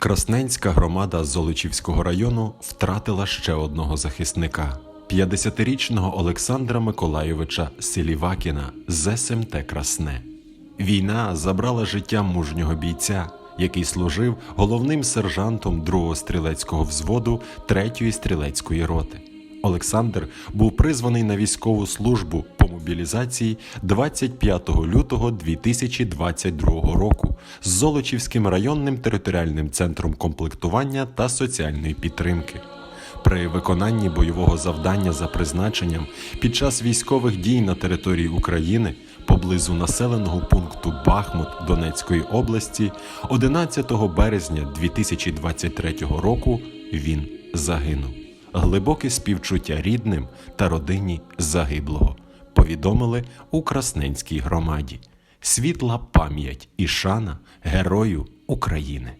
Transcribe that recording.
Красненська громада Золочівського району втратила ще одного захисника 50-річного Олександра Миколайовича Селівакіна з СМТ Красне. Війна забрала життя мужнього бійця, який служив головним сержантом 2-го стрілецького взводу 3-ї стрілецької роти. Олександр був призваний на військову службу мобілізації 25 лютого 2022 року з Золочівським районним територіальним центром комплектування та соціальної підтримки. При виконанні бойового завдання за призначенням під час військових дій на території України поблизу населеного пункту Бахмут Донецької області 11 березня 2023 року він загинув. Глибоке співчуття рідним та родині загиблого повідомили у Красненській громаді. Світла пам'ять і шана герою України.